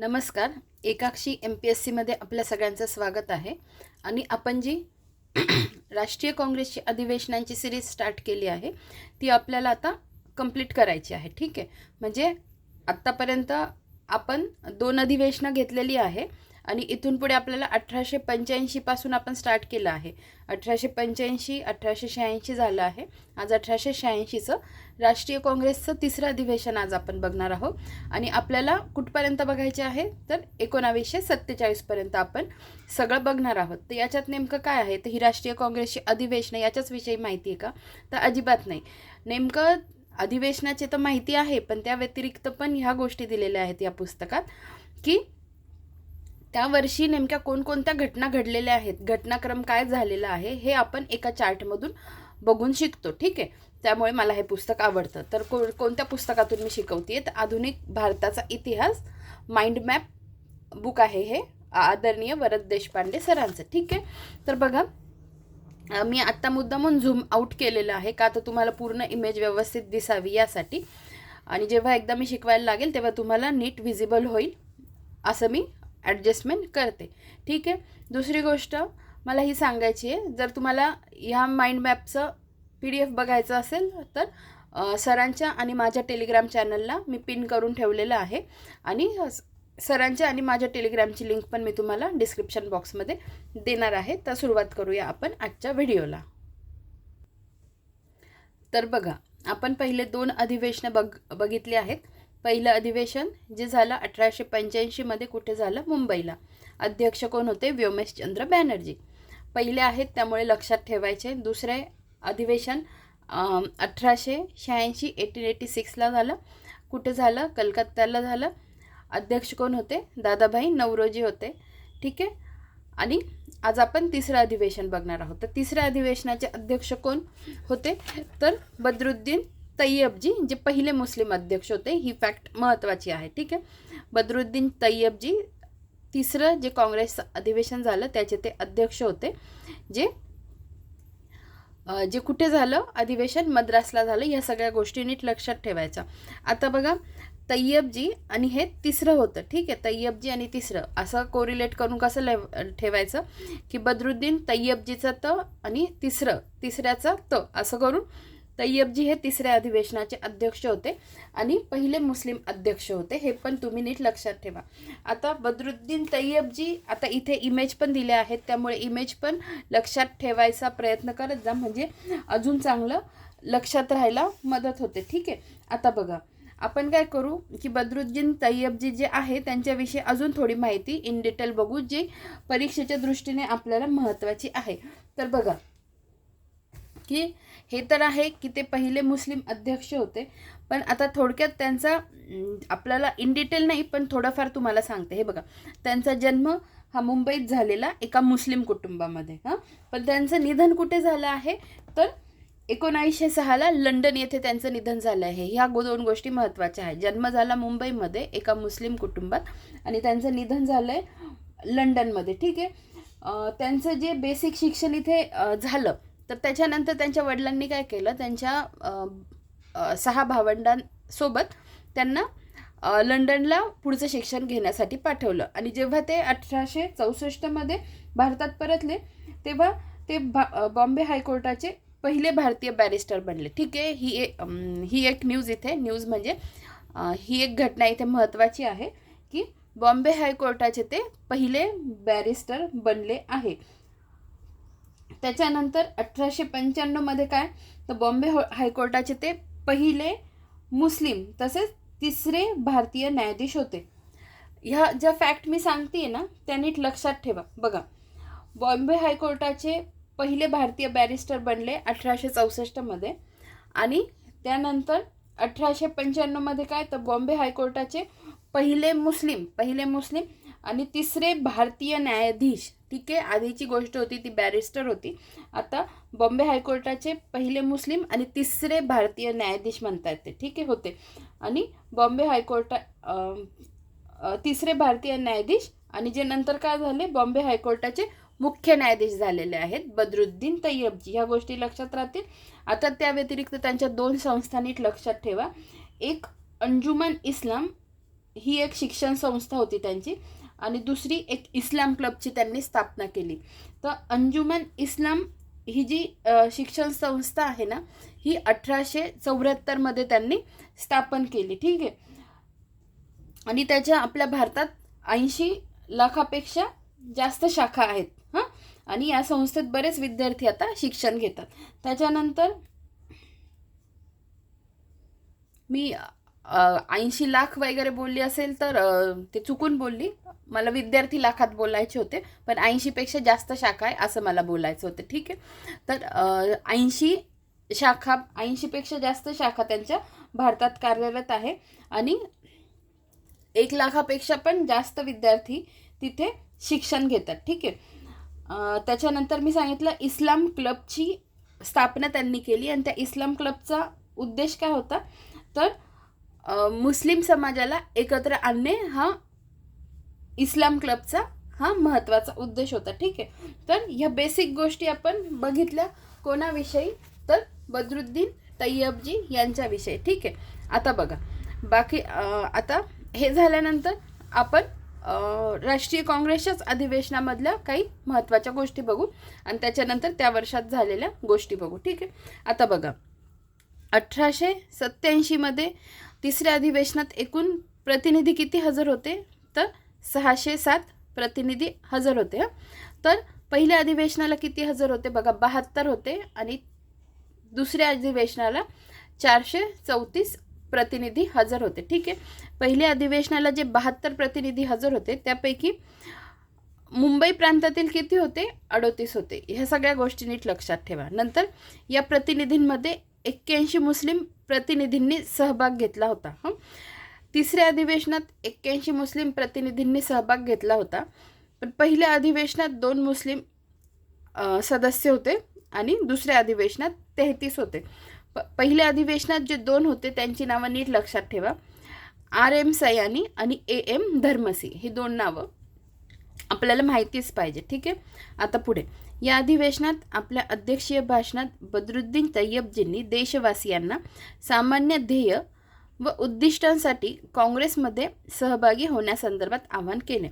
नमस्कार. एकाक्षी M P S सीमध्ये आपल्या सगळ्यांचं स्वागत आहे. आणि आपण जी राष्ट्रीय काँग्रेसची अधिवेशनांची सिरीज स्टार्ट केली आहे ती आपल्याला आता कंप्लीट करायची आहे. ठीक आहे? म्हणजे आत्तापर्यंत आपण दोन अधिवेशनं घेतलेली आहे. आणि इथून पुढे आपल्याला अठराशे पंच्याऐंशीपासून आपण स्टार्ट केलं आहे. अठराशे पंच्याऐंशी अठराशे शहाऐंशी झालं आहे. आज अठराशे शहाऐंशीचं राष्ट्रीय काँग्रेसचं तिसरं अधिवेशन आज आपण बघणार आहोत. आणि आपल्याला कुठपर्यंत बघायचे आहे? तर एकोणावीसशे सत्तेचाळीसपर्यंत आपण सगळं बघणार आहोत. तर याच्यात नेमकं काय आहे? तर ही राष्ट्रीय काँग्रेसची अधिवेशनं याच्याच विषयी माहिती आहे का? तर अजिबात नाही. नेमकं अधिवेशनाची तर माहिती आहे पण त्या व्यतिरिक्त पण ह्या गोष्टी दिलेल्या आहेत या पुस्तकात की त्या वर्षी नेमक्या कोणकोणत्या घटना घडलेल्या आहेत? घटनाक्रम काय झालेला आहे? हे आपण एका चार्टमधून बघून शिकतो ठीक आहे? त्यामुळे मला हे पुस्तक आवडतं. तर को कोणत्या पुस्तकातून मी शिकवते तर आधुनिक भारताचा इतिहास माइंड मॅप बुक आहे हे आदरणीय वरद देशपांडे सरांचं ठीक आहे? तर बघा मी आत्ता मुद्दामून झूम आऊट केलेलं आहे का तर तुम्हाला पूर्ण इमेज व्यवस्थित दिसावी यासाठी. आणि जेव्हा एकदा मी शिकवायला लागेल तेव्हा तुम्हाला नीट व्हिजिबल होईल असं मी ॲडजस्टमेंट करते. ठीक आहे? दुसरी गोष्ट मला ही सांगायची आहे. जर तुम्हाला ह्या माइंड मॅपचं पी डी एफ बघायचं असेल तर सरांच्या आणि माझ्या टेलिग्राम चॅनलला मी पिन करून ठेवलेलं आहे. आणि सरांच्या आणि माझ्या टेलिग्रामची लिंक पण मी तुम्हाला डिस्क्रिप्शन बॉक्समध्ये देणार आहे. तर सुरुवात करूया आपण आजच्या व्हिडिओला तर बघा आपण पहिले दोन अधिवेशनं बघ बघितली आहेत. पहिलं अधिवेशन जे झालं अठराशे पंच्याऐंशीमध्ये कुठे झालं? मुंबईला. अध्यक्ष कोण होते? व्योमेशचंद्र बॅनर्जी. पहिले आहेत त्यामुळे लक्षात ठेवायचे. दुसरे अधिवेशन अठराशे शहाऐंशी एटीन एटी सिक्सला झालं. कुठे झालं? कलकत्त्याला झालं. अध्यक्ष कोण होते? दादाभाई नवरोजी होते. ठीक आहे? आणि आज आपण तिसरं अधिवेशन बघणार आहोत. तर तिसऱ्या अधिवेशनाचे अध्यक्ष कोण होते? तर बद्रुद्दीन तय्यबजी जे पहिले मुस्लिम अध्यक्ष होते ही फॅक्ट महत्त्वाची आहे ठीक आहे? बदरुद्दीन तय्यबजी तिसरं जे काँग्रेस अधिवेशन झालं त्याचे ते अध्यक्ष होते. जे जे कुठे झालं अधिवेशन मद्रासला झालं या सगळ्या गोष्टी नीट लक्षात ठेवायच्या. आता बघा तय्यबजी आणि हे तिसरं होतं ठीक आहे? तय्यबजी आणि तिसरं असं कोरिलेट करून कसं लव ठेवायचं? की बदरुद्दीन तय्यबजीचं त आणि तिसरं तिसऱ्याचं त असं करून तय्यबजी हे तिसऱ्या अधिवेशनाचे अध्यक्ष होते आणि पहिले मुस्लिम अध्यक्ष होते. हे पण तुम्ही नीट लक्षात ठेवा. आता बदरुद्दीन तय्यबजी आता इथे इमेज पण दिले आहेत. त्यामुळे इमेज पण लक्षात ठेवायचा प्रयत्न करत जा. म्हणजे अजून चांगलं लक्षात राहायला मदत होते. ठीक आहे? आता बघा. आपण काय करू की बदरुद्दीन तय्यबजी जे आहे त्यांच्याविषयी अजून थोडी माहिती इन डिटेल बघू जी परीक्षेच्या दृष्टीने आपल्याला महत्त्वाची आहे. तर बघा की हे तर आहे की ते पहिले मुस्लिम अध्यक्ष होते. पण आता थोडक्यात त्यांचा आपल्याला इन डिटेल नाही पण थोडंफार तुम्हाला सांगते. हे बघा त्यांचा जन्म हा मुंबईत झालेला एका मुस्लिम कुटुंबामध्ये हां. पण त्यांचं निधन कुठे झालं आहे? तर एकोणावीसशे सहाला लंडन येथे त्यांचं निधन झालं आहे. ह्या गो दोन गोष्टी महत्त्वाच्या आहेत. जन्म झाला मुंबईमध्ये एका मुस्लिम कुटुंबात आणि त्यांचं निधन झालं आहे लंडनमध्ये. ठीक आहे? त्यांचं जे बेसिक शिक्षण इथे झालं तर त्याच्यानंतर त्यांच्या वडिलांनी काय केलं त्यांच्या सहा भावंडांसोबत त्यांना लंडनला पुढचं शिक्षण घेण्यासाठी पाठवलं. आणि जेव्हा ते अठराशे चौसष्टमध्ये भारतात परतले तेव्हा ते बा बॉम्बे हायकोर्टाचे पहिले भारतीय बॅरिस्टर बनले. ठीक आहे ही एक ही एक न्यूज इथे. न्यूज म्हणजे ही एक घटना इथे महत्त्वाची आहे की बॉम्बे हायकोर्टाचे ते पहिले बॅरिस्टर बनले आहे. त्याच्यानंतर अठराशे पंच्याण्णवमध्ये काय? तर बॉम्बे हो- हायकोर्टाचे ते पहिले मुस्लिम तसेच तिसरे भारतीय न्यायाधीश होते. ह्या ज्या फॅक्ट मी सांगते ना त्या नीट लक्षात ठेवा. बघा बॉम्बे हायकोर्टाचे पहिले भारतीय बॅरिस्टर बनले अठराशे चौसष्टमध्ये आणि त्यानंतर अठराशे पंच्याण्णवमध्ये काय? तर बॉम्बे हायकोर्टाचे पहिले मुस्लिम पहिले मुस्लिम आणि तिसरे भारतीय न्यायाधीश ठीक आहे आधीची गोष्ट होती ती बॅरिस्टर होती. आता बॉम्बे हायकोर्टाचे पहिले मुस्लिम आणि तिसरे भारतीय न्यायाधीश म्हणता येते ठीक आहे होते. आणि बॉम्बे हायकोर्टा तिसरे भारतीय न्यायाधीश आणि जे नंतर काय झाले बॉम्बे हायकोर्टाचे मुख्य न्यायाधीश झालेले आहेत बदरुद्दीन तय्यबजी ह्या गोष्टी लक्षात राहतील. आता त्या व्यतिरिक्त त्यांच्या दोन संस्था नीट लक्षात ठेवा. एक अंजुमन इस्लाम ही एक शिक्षण संस्था होती त्यांची. आणि दुसरी एक इस्लाम क्लबची त्यांनी स्थापना केली. तर अंजुमन इस्लाम ही जी शिक्षण संस्था आहे ना ही अठराशे चौऱ्याहत्तरमध्ये त्यांनी स्थापन केली. ठीक आहे? आणि त्याच्या आपल्या भारतात ऐंशी लाखापेक्षा जास्त शाखा आहेत. हां? आणि या संस्थेत बरेच विद्यार्थी आता शिक्षण घेतात. त्याच्यानंतर मी ऐंशी लाख वगैरे बोलली असेल तर ते चुकून बोलली. मला विद्यार्थी लाखात बोलायचे होते पण ऐंशीपेक्षा जास्त शाखा आहे असं मला बोलायचं होतं. ठीक आहे? तर ऐंशी शाखा ऐंशीपेक्षा जास्त शाखा त्यांच्या भारतात कार्यरत आहे आणि एक लाखापेक्षा पण जास्त विद्यार्थी तिथे शिक्षण घेतात. ठीक आहे? त्याच्यानंतर मी सांगितलं इस्लाम क्लबची स्थापना त्यांनी केली आणि त्या इस्लाम क्लबचा उद्देश काय होता? तर मुस्लिम समाजाला एकत्र आणणे हा इस्लाम क्लबचा हा महत्त्वाचा उद्देश होता ठीक आहे? तर ह्या बेसिक गोष्टी आपण बघितल्या कोणाविषयी? तर बदरुद्दीन तय्यबजी यांच्याविषयी ठीक आहे? आता बघा बाकी आता हे झाल्यानंतर आपण राष्ट्रीय काँग्रेसच्याच अधिवेशनामधल्या काही महत्त्वाच्या गोष्टी बघू आणि त्याच्यानंतर त्या वर्षात झालेल्या गोष्टी बघू ठीक आहे? आता बघा अठराशे सत्याऐंशीमध्ये तिसऱ्या अधिवेशनात एकूण प्रतिनिधी किती हजर होते? तर सहाशे सात प्रतिनिधी हजर होते तर पहिल्या अधिवेशनाला किती हजर होते? बघा बहात्तर होते आणि दुसऱ्या अधिवेशनाला चारशे चौतीस प्रतिनिधी हजर होते. ठीक आहे? पहिल्या अधिवेशनाला जे बहात्तर प्रतिनिधी हजर होते त्यापैकी मुंबई प्रांतातील किती होते? अडोतीस होते. ह्या सगळ्या गोष्टी नीट लक्षात ठेवा. नंतर या प्रतिनिधींमध्ये एक्क्याऐंशी मुस्लिम प्रतिनिधींनी सहभाग घेतला होता. हं? तिसऱ्या अधिवेशनात एक्क्याऐंशी मुस्लिम प्रतिनिधींनी सहभाग घेतला होता. पण पहिल्या अधिवेशनात दोन मुस्लिम सदस्य होते आणि दुसऱ्या अधिवेशनात तेहतीस होते. प पहिल्या अधिवेशनात जे दोन होते त्यांची नावं नीट लक्षात ठेवा. आर एम सयानी आणि ए एम धर्मसी ही दोन नावं आपल्याला माहितीच पाहिजे. ठीक आहे? आता पुढे. या अधिवेशनात आपल्या अध्यक्षीय भाषणात बदरुद्दीन तय्यबजींनी देशवासियांना सामान्य ध्येय व उद्दिष्टांसाठी काँग्रेसमध्ये सहभागी होण्यासंदर्भात आवाहन केले.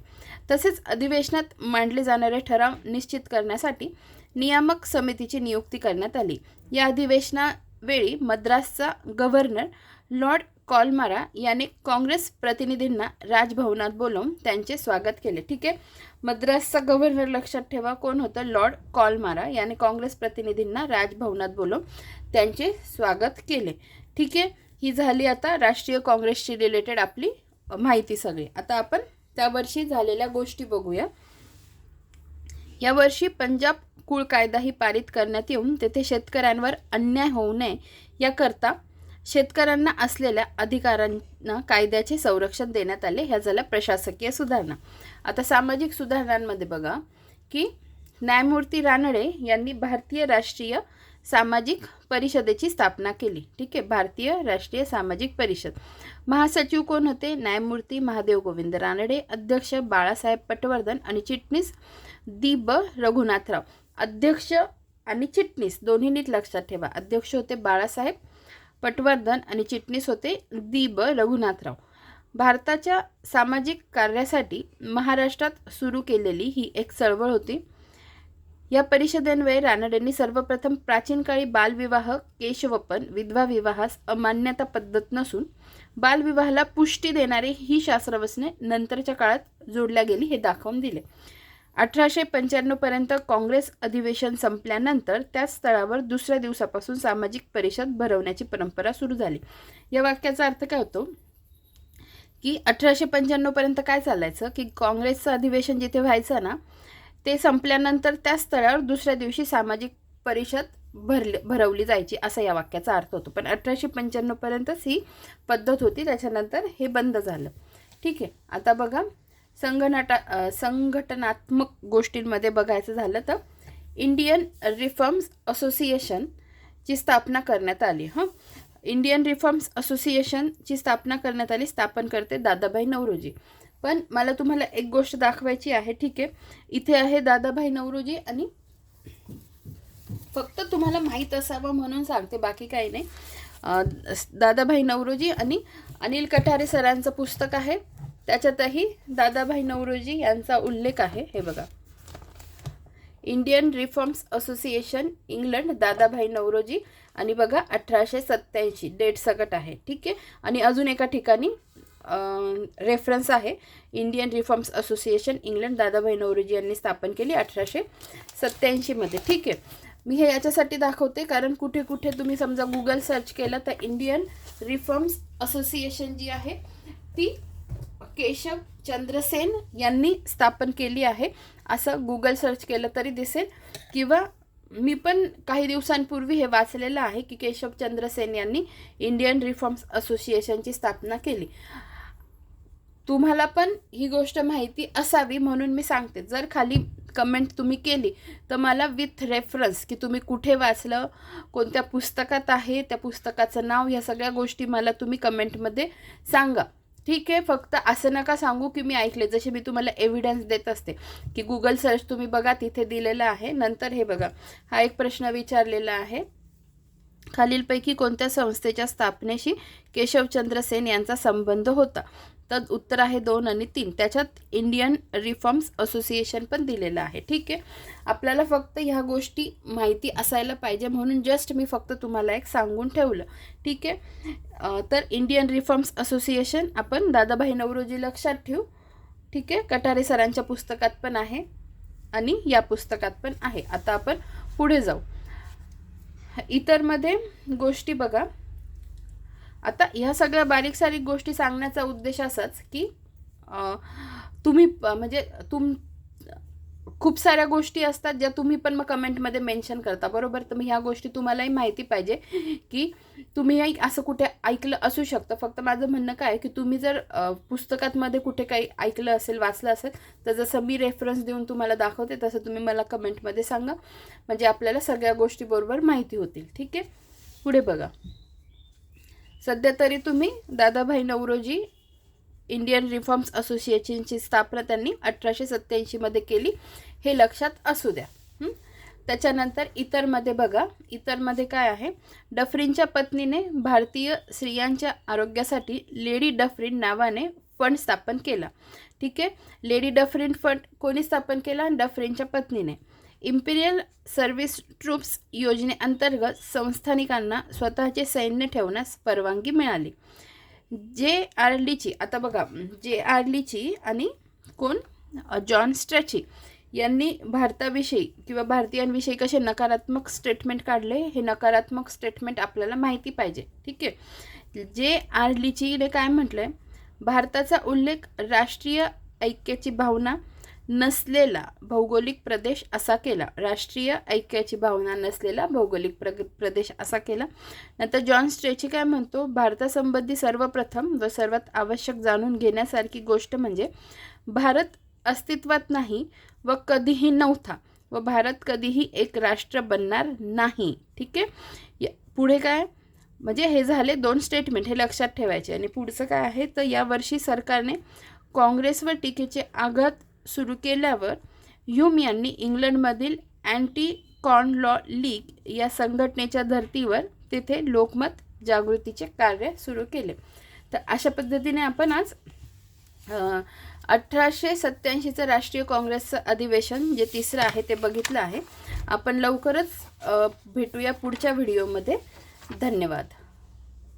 तसेच अधिवेशनात मांडले जाणारे ठराव निश्चित करण्यासाठी नियामक समितीची नियुक्ती करण्यात आली. या अधिवेशनावेळी मद्रासचा गव्हर्नर लॉर्ड कॉलमारा याने काँग्रेस प्रतिनिधींना राजभवनात बोलवून त्यांचे स्वागत केले. ठीक आहे? मद्रासचा गव्हर्नर लक्षात ठेवा कोण होतं? लॉर्ड कॉलमारा याने काँग्रेस प्रतिनिधींना राजभवनात बोलवून त्यांचे स्वागत केले. ठीक आहे? ही झाली आता राष्ट्रीय काँग्रेसशी रिलेटेड आपली माहिती सगळी. आता आपण त्या वर्षी झालेल्या गोष्टी बघूया. यावर्षी पंजाब कुळ कायदाही पारित करण्यात येऊन तेथे शेतकऱ्यांवर अन्याय होऊ नये याकरता शेतकऱ्यांना असलेल्या अधिकारांना कायद्याचे संरक्षण देण्यात आले. ह्या झाल्या प्रशासकीय सुधारणा. आता सामाजिक सुधारणांमध्ये बघा की न्यायमूर्ती रानडे यांनी भारतीय राष्ट्रीय सामाजिक परिषदेची स्थापना केली. ठीक आहे? भारतीय राष्ट्रीय सामाजिक परिषद. महासचिव कोण होते? न्यायमूर्ती महादेव गोविंद रानडे अध्यक्ष बाळासाहेब पटवर्धन आणि चिटणीस दी ब. रघुनाथराव. अध्यक्ष आणि चिटणीस दोन्हीनीच लक्षात ठेवा. अध्यक्ष होते बाळासाहेब पटवर्धन आणि चिटणीस होते दी ब रघुनाथराव. भारताच्या सामाजिक कार्यासाठी महाराष्ट्रात सुरू केलेली ही एक चळवळ होती. या परिषदेन्वये रानडेंनी सर्वप्रथम प्राचीन काळी बालविवाह केशवपन विधवा विवाहास अमान्यता पद्धत नसून बालविवाहाला पुष्टी देणारी ही शास्त्रवसने नंतरच्या काळात जोडल्या गेली हे दाखवून दिले. अठराशे पंच्याण्णवपर्यंत काँग्रेस अधिवेशन संपल्यानंतर त्याच स्थळावर दुसऱ्या दिवसापासून सामाजिक परिषद भरवण्याची परंपरा सुरू झाली. या वाक्याचा अर्थ काय होतो? की अठराशे पंच्याण्णवपर्यंत काय चालायचं? की काँग्रेसचं अधिवेशन जिथे व्हायचं ना ते संपल्यानंतर त्या स्थळावर दुसऱ्या दिवशी सामाजिक परिषद भरली भरवली जायची असा या वाक्याचा अर्थ होतो. पण अठराशे पंच्याण्णवपर्यंतच ही पद्धत होती त्याच्यानंतर हे बंद झालं. ठीक आहे आता बघा. संघनाटा संघटनात्मक गोष्टींमध्ये बघायचं झालं तर इंडियन रिफॉर्म्स असोसिएशनची स्थापना करण्यात आली हं. इंडियन रिफॉर्म्स असोसिएशनची स्थापना करण्यात आली स्थापन करते दादाभाई नवरोजी. पण मला तुम्हाला एक गोष्ट दाखवायची आहे ठीक आहे. इथे आहे दादाभाई नवरोजी आणि फक्त तुम्हाला माहीत असावं म्हणून सांगते बाकी काही नाही. दादाभाई नवरोजी आणि अनिल कठारे सरांचं पुस्तक आहे. त्याच्यातही दादाभाई नवरोजी यांचा उल्लेख आहे. हे बघा. Indian reforms association England Dadabhai Naoroji आणि बघा अठराशे सत्त्याऐंशी डेट सकट आहे. ठीक आहे? आणि अजून एका ठिकाणी रेफरन्स आहे. Indian reforms association England Dadabhai Naoroji यांनी स्थापन केली अठराशे सत्त्याऐंशीमध्ये ठीक आहे? मी हे याच्यासाठी दाखवते कारण कुठे कुठे तुम्ही समजा गुगल सर्च केलं तर इंडियन रिफॉर्म्स असोसिएशन जी आहे ती केशव चंद्रसेन यांनी स्थापन केली आहे. असं गुगल सर्च केलं तरी दिसेल. किंवा मी पण काही दिवसांपूर्वी हे वाचलेलं आहे की केशव चंद्रसेन यांनी इंडियन रिफॉर्म्स असोसिएशनची स्थापना केली. तुम्हाला पण ही गोष्ट माहिती असावी म्हणून मी सांगते. जर खाली कमेंट तुम्ही केली तर मला विथ रेफरन्स की तुम्ही कुठे वाचलं कोणत्या पुस्तकात आहे त्या पुस्तकाचं नाव ह्या सगळ्या गोष्टी मला तुम्ही कमेंटमध्ये सांगा. ठीक आहे फक्त असं नका सांगू की मी ऐकले जसे मी तुम्हाला एव्हिडन्स देत असते की गुगल सर्च तुम्ही बघा तिथे दिलेलं आहे. नंतर हे बघा. हा एक प्रश्न विचारलेला आहे. खालीलपैकी कोणत्या संस्थेच्या स्थापनेशी केशवचंद्र सेन यांचा संबंध होता? तर उत्तर आहे दोन आणि तीन. त्याच्यात इंडियन रिफॉर्म्स असोसिएशन पण दिलेलं आहे. ठीक आहे? आपल्याला फक्त ह्या गोष्टी माहिती असायला पाहिजे म्हणून जस्ट मी फक्त तुम्हाला एक सांगून ठेवलं. ठीक आहे? तर इंडियन रिफॉर्म्स असोसिएशन आपण दादाभाई नवरोजी लक्षात ठेवू. ठीक आहे? कटारे सरांच्या पुस्तकात पण आहे आणि या पुस्तकात पण आहे. आता आपण पुढे जाऊ. इतरमध्ये गोष्टी बघा. आता ह्या सगळ्या बारीक सारीक गोष्टी सांगण्याचा उद्देश असाच की तुम्ही म्हणजे तुम खूप साऱ्या गोष्टी असतात ज्या तुम्ही पण मग कमेंटमध्ये मेन्शन करता बरोबर? तर मग ह्या गोष्टी तुम्हालाही माहिती पाहिजे की तुम्ही असं कुठे ऐकलं असू शकतं. फक्त माझं म्हणणं काय की तुम्ही जर पुस्तकातमध्ये कुठे काही ऐकलं असेल वाचलं असेल तर जसं मी रेफरन्स देऊन तुम्हाला दाखवते तसं तुम्ही मला कमेंटमध्ये सांगा. म्हणजे आपल्याला सगळ्या गोष्टी बरोबर माहिती होतील. ठीक आहे? पुढे बघा. सध्या तरी तुम्ही दादाभाई नवरोजी इंडियन रिफॉर्म्स असोसिएशनची स्थापना त्यांनी अठराशे सत्त्याऐंशीमध्ये केली. हे लक्षात असू द्या. त्याच्यानंतर इतरमध्ये बघा. इतरमध्ये काय आहे? डफरीनच्या पत्नीने भारतीय स्त्रियांच्या आरोग्यासाठी लेडी डफरीन नावाने फंड स्थापन केला. ठीक आहे? लेडी डफरीन फंड कोणी स्थापन केला? डफरीनच्या पत्नीने. इम्पिरियल सर्व्हिस ट्रूप्स योजनेअंतर्गत संस्थानिकांना स्वतःचे सैन्य ठेवण्यास परवानगी मिळाली. जे आर्लीची आता बघा जे आर डीची आणि कोण? जॉन स्ट्रॅची यांनी भारताविषयी किंवा भारतीयांविषयी कसे नकारात्मक स्टेटमेंट काढले हे नकारात्मक स्टेटमेंट आपल्याला माहिती पाहिजे. ठीक आहे? जे आर्लीचीने काय म्हटलंय? भारताचा उल्लेख राष्ट्रीय ऐक्याची भावना नसलेला भौगोलिक प्रदेश असा केला. राष्ट्रीय ऐक्याची भावना नसलेला भौगोलिक प्रग प्रदेश असा केला. नंतर जॉन स्ट्रेची काय म्हणतो? भारतासंबंधी सर्वप्रथम व सर्वात आवश्यक जाणून घेण्यासारखी गोष्ट म्हणजे भारत अस्तित्वात नाही व कधीही नव्हता व भारत कधीही एक राष्ट्र बनणार नाही. ठीक आहे? पुढे काय? म्हणजे हे झाले दोन स्टेटमेंट हे लक्षात ठेवायचे. आणि पुढचं काय आहे? तर यावर्षी सरकारने काँग्रेसवर टीकेचे आघात सुरू केल्यावर ह्यूम यांनी इंग्लंडमधील अँटी कॉर्न लॉ लीग या संघटनेच्या धर्तीवर तिथे लोकमत जागृतीचे कार्य सुरू केले. तर अशा पद्धतीने आपण आज अठराशे सत्त्याऐंशीचं राष्ट्रीय काँग्रेसचं अधिवेशन जे तिसरं आहे ते बघितलं आहे. आपण लवकरच भेटूया पुढच्या व्हिडिओमध्ये. धन्यवाद.